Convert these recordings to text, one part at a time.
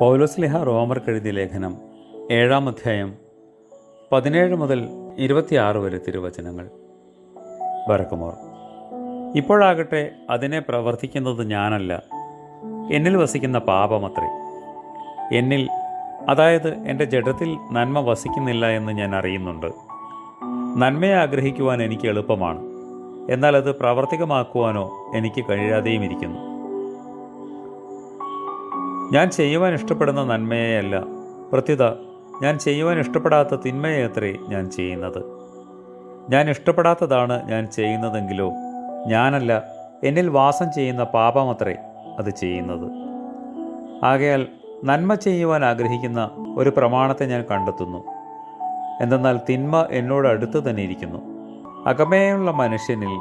പൗലോസ്ലിഹ റോമർക്ക് എഴുതിയ ലേഖനം ഏഴാം അധ്യായം പതിനേഴ് മുതൽ ഇരുപത്തിയാറ് വരെ തിരുവചനങ്ങൾ. വരക്കുമോർ ഇപ്പോഴാകട്ടെ അതിനെ പ്രവർത്തിക്കുന്നത് ഞാനല്ല. എന്നിൽ വസിക്കുന്ന പാപമത്രേ എന്നിൽ അതായത് എന്റെ ജഡത്തിൽ നന്മ വസിക്കുന്നില്ല എന്ന് ഞാൻ അറിയുന്നുണ്ട്. നന്മയെ ആഗ്രഹിക്കുവാൻ എനിക്ക് എളുപ്പമാണ്. എന്നാൽ അത് പ്രാവർത്തികമാക്കുവാനോ എനിക്ക് കഴിയാതെയും ഇരിക്കുന്നു ഞാൻ ചെയ്യുവാൻ ഇഷ്ടപ്പെടുന്ന നന്മയെയല്ല. പ്രത്യുത ഞാൻ ചെയ്യുവാൻ ഇഷ്ടപ്പെടാത്ത തിന്മയെ അത്രേ ഞാൻ ചെയ്യുന്നത്? ഞാൻ ഇഷ്ടപ്പെടാത്തതാണ് ഞാൻ ചെയ്യുന്നതെങ്കിലോ? ഞാനല്ല എന്നിൽ വാസം ചെയ്യുന്ന പാപമത്രേ അത് ചെയ്യുന്നത്. ആകയാൽ നന്മ ചെയ്യുവാൻ ആഗ്രഹിക്കുന്ന ഒരു പ്രമാണത്തെ ഞാൻ കണ്ടെത്തുന്നു. എന്തെന്നാൽ തിന്മ എന്നോട് അടുത്ത് തന്നെ ഇരിക്കുന്നു. അകമേയുള്ള മനുഷ്യനിൽ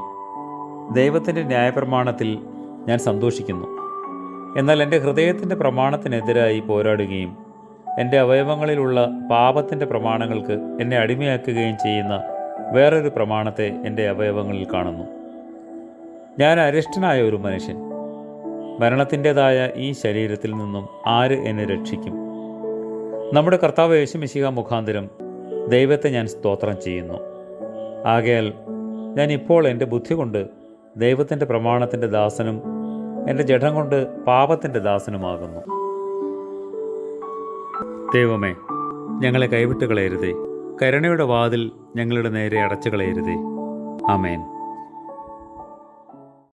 ദൈവത്തിന്റെ ന്യായപ്രമാണത്തിൽ ഞാൻ സന്തോഷിക്കുന്നു. എന്നാൽ എന്റെ ഹൃദയത്തിന്റെ പ്രമാണത്തിനെതിരായി പോരാടുകയും എന്റെ അവയവങ്ങളിലുള്ള പാപത്തിന്റെ പ്രമാണങ്ങൾക്ക് എന്നെ അടിമയാക്കുകയും ചെയ്യുന്ന വേറൊരു പ്രമാണത്തെ എന്റെ അവയവങ്ങളിൽ കാണുന്നു. ഞാൻ അരിഷ്ടനായ ഒരു മനുഷ്യൻ. മരണത്തിന്റെതായ ഈ ശരീരത്തിൽ നിന്നും ആര് എന്നെ രക്ഷിക്കും? നമ്മുടെ കർത്താവ് യേശുമിശിക മുഖാന്തരം ദൈവത്തെ ഞാൻ സ്തോത്രം ചെയ്യുന്നു. ആകയാൽ ഞാൻ ഇപ്പോൾ എന്റെ ബുദ്ധി കൊണ്ട് ദൈവത്തിന്റെ പ്രമാണത്തിന്റെ ദാസനും എന്റെ ജഡം കൊണ്ട് പാപത്തിന്റെ ദാസനുമാകുന്നു. ദൈവമേ ഞങ്ങളെ കൈവിട്ട് കളയരുതേ. കരുണയുടെ വാതിൽ ഞങ്ങളുടെ നേരെ അടച്ചു കളയരുതേ. ആമേൻ.